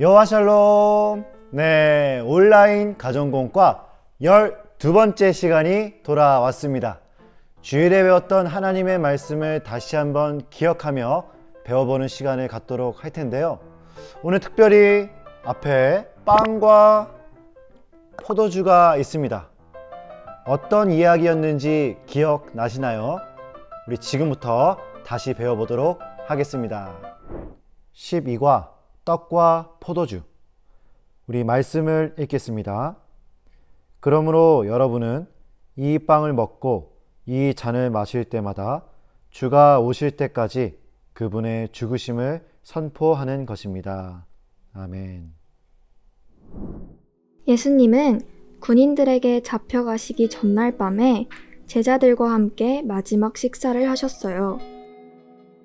여호와 샬롬. 네, 온라인 가정공과 12번째 시간이 돌아왔습니다. 주일에 배웠던 하나님의 말씀을 다시 한번 기억하며 배워보는 시간을 갖도록 할 텐데요. 오늘 특별히 앞에 빵과 포도주가 있습니다. 어떤 이야기였는지 기억나시나요? 우리 지금부터 다시 배워보도록 하겠습니다. 12과 떡과 포도주. 우리 말씀을 읽겠습니다. 그러므로 여러분은 이 빵을 먹고 이 잔을 마실 때마다 주가 오실 때까지 그분의 죽으심을 선포하는 것입니다. 아멘. 예수님은 군인들에게 잡혀가시기 전날 밤에 제자들과 함께 마지막 식사를 하셨어요.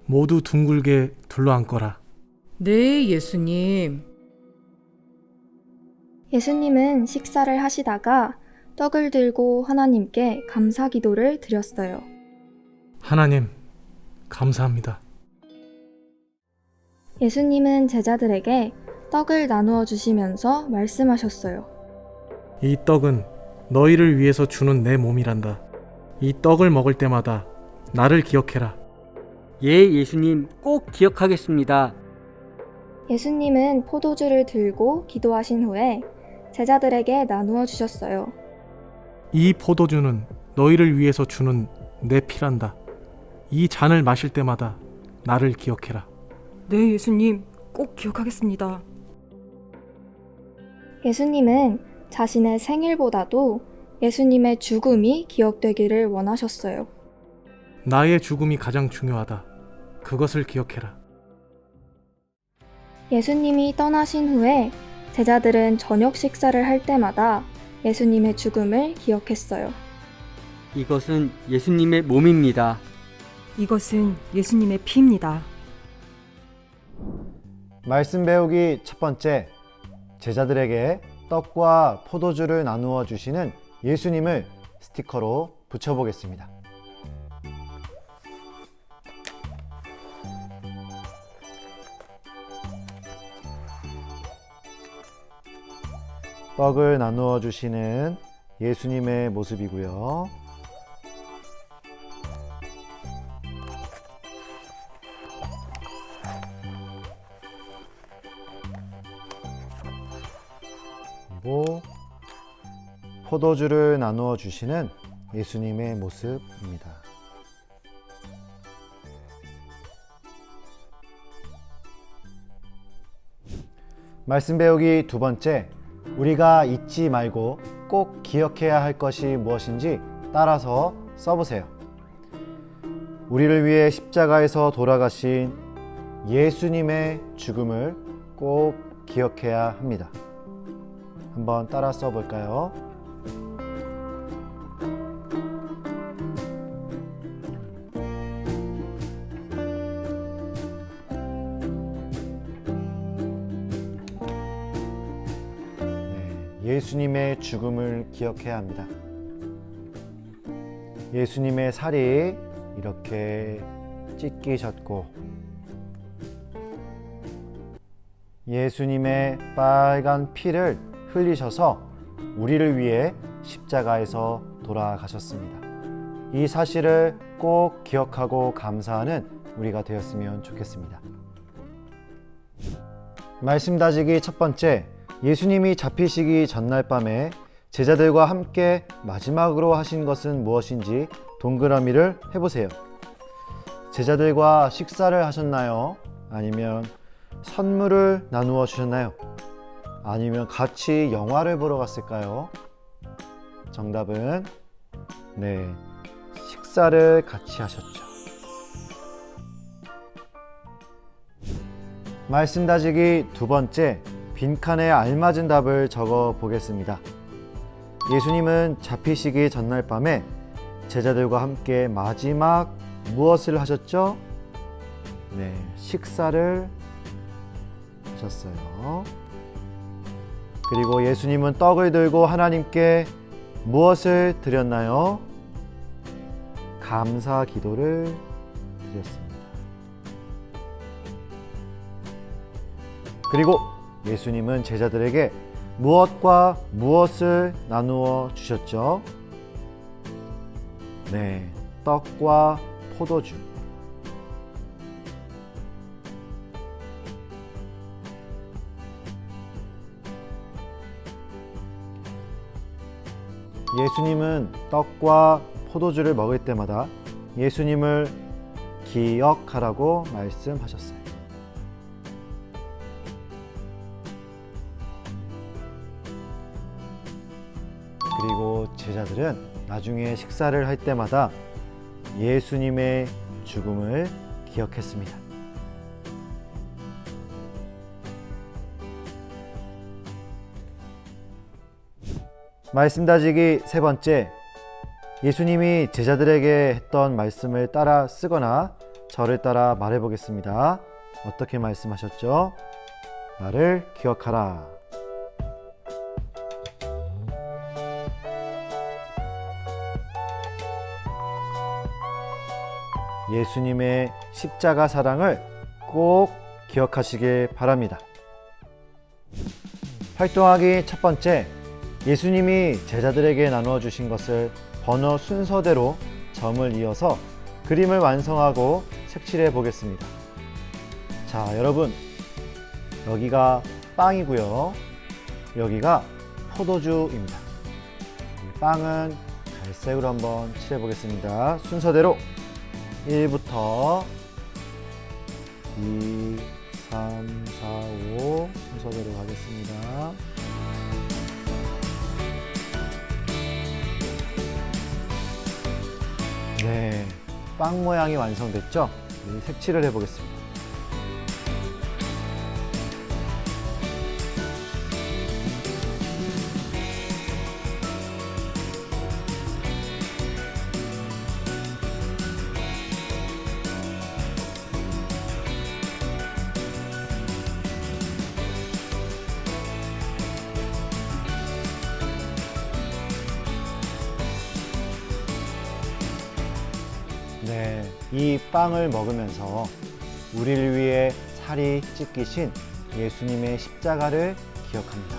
모두 둥글게 둘러앉거라. 네, 예수님. 예수님은 식사를 하시다가 떡을 들고 하나님께 감사 기도를 드렸어요. 하나님, 감사합니다. 예수님은 제자들에게 떡을 나누어 주시면서 말씀하셨어요. 이 떡은 너희를 위해서 주는 내 몸이란다. 이 떡을 먹을 때마다 나를 기억해라. 예, 예수님 꼭 기억하겠습니다. 예수님은 포도주를 들고 기도하신 후에 제자들에게 나누어 주셨어요. 이 포도주는 너희를 위해서 주는 내 피란다. 이 잔을 마실 때마다 나를 기억해라. 네, 예수님. 꼭 기억하겠습니다. 예수님은 자신의 생일보다도 예수님의 죽음이 기억되기를 원하셨어요. 나의 죽음이 가장 중요하다. 그것을 기억해라. 예수님이 떠나신 후에 제자들은 저녁 식사를 할 때마다 예수님의 죽음을 기억했어요. 이것은 예수님의 몸입니다. 이것은 예수님의 피입니다. 말씀 배우기 첫 번째, 제자들에게 떡과 포도주를 나누어 주시는 예수님을 스티커로 붙여보겠습니다. 떡을 나누어 주시는 예수님의 모습이고요. 그리고 포도주를 나누어 주시는 예수님의 모습입니다. 말씀 배우기 두 번째, 우리가 잊지 말고 꼭 기억해야 할 것이 무엇인지 따라서 써보세요. 우리를 위해 십자가에서 돌아가신 예수님의 죽음을 꼭 기억해야 합니다. 한번 따라 써볼까요? 예수님의 죽음을 기억해야 합니다. 예수님의 살이 이렇게 찢기셨고 예수님의 빨간 피를 흘리셔서 우리를 위해 십자가에서 돌아가셨습니다. 이 사실을 꼭 기억하고 감사하는 우리가 되었으면 좋겠습니다. 말씀 다지기 첫 번째, 예수님이 잡히시기 전날 밤에 제자들과 함께 마지막으로 하신 것은 무엇인지 동그라미를 해보세요. 제자들과 식사를 하셨나요? 아니면 선물을 나누어 주셨나요? 아니면 같이 영화를 보러 갔을까요? 정답은 네, 식사를 같이 하셨죠. 말씀 다지기 두 번째, 빈칸에 알맞은 답을 적어 보겠습니다. 예수님은 잡히시기 전날 밤에 제자들과 함께 마지막 무엇을 하셨죠? 네, 식사를 하셨어요. 그리고 예수님은 떡을 들고 하나님께 무엇을 드렸나요? 감사 기도를 드렸습니다. 그리고 예수님은 제자들에게 무엇과 무엇을 나누어 주셨죠? 네, 떡과 포도주. 예수님은 떡과 포도주를 먹을 때마다 예수님을 기억하라고 말씀하셨어요. 그리고 제자들은 나중에 식사를 할 때마다 예수님의 죽음을 기억했습니다. 말씀 다지기 세 번째. 예수님이 제자들에게 했던 말씀을 따라 쓰거나 저를 따라 말해 보겠습니다. 어떻게 말씀하셨죠? 나를 기억하라. 예수님의 십자가 사랑을 꼭 기억하시길 바랍니다. 활동하기 첫 번째, 예수님이 제자들에게 나누어 주신 것을 번호 순서대로 점을 이어서 그림을 완성하고 색칠해 보겠습니다. 자, 여러분. 여기가 빵이고요. 여기가 포도주입니다. 이 빵은 갈색으로 한번 칠해 보겠습니다. 순서대로 1부터 2, 3, 4, 5 순서대로 가겠습니다. 네, 빵 모양이 완성됐죠? 이 색칠을 해보겠습니다. 이 빵을 먹으면서 우리를 위해 살이 찢기신 예수님의 십자가를 기억합니다.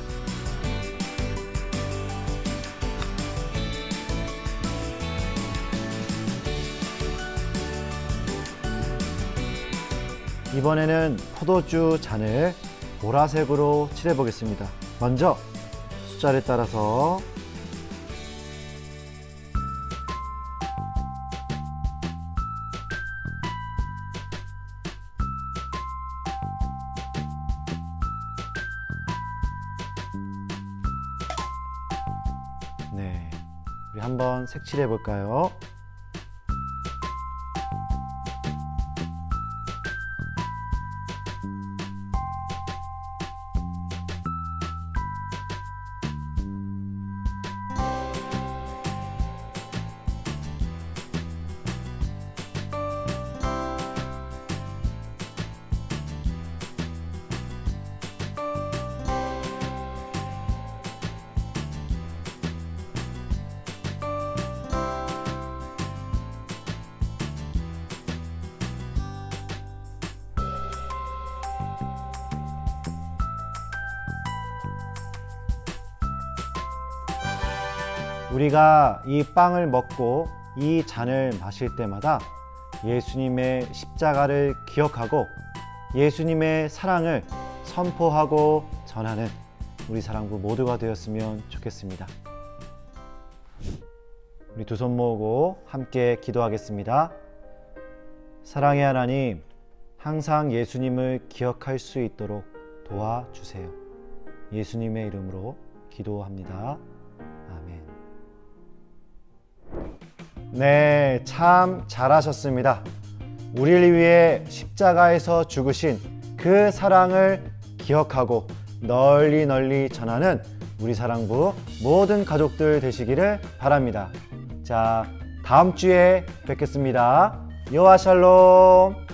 이번에는 포도주 잔을 보라색으로 칠해 보겠습니다. 먼저 숫자를 따라서 우리 한번 색칠해 볼까요? 우리가 이 빵을 먹고 이 잔을 마실 때마다 예수님의 십자가를 기억하고 예수님의 사랑을 선포하고 전하는 우리 사랑부 모두가 되었으면 좋겠습니다. 우리 두 손 모으고 함께 기도하겠습니다. 사랑의 하나님, 항상 예수님을 기억할 수 있도록 도와주세요. 예수님의 이름으로 기도합니다. 아멘. 네, 참 잘하셨습니다. 우리를 위해 십자가에서 죽으신 그 사랑을 기억하고 널리 널리 전하는 우리 사랑부 모든 가족들 되시기를 바랍니다. 자, 다음 주에 뵙겠습니다. 여호와 샬롬.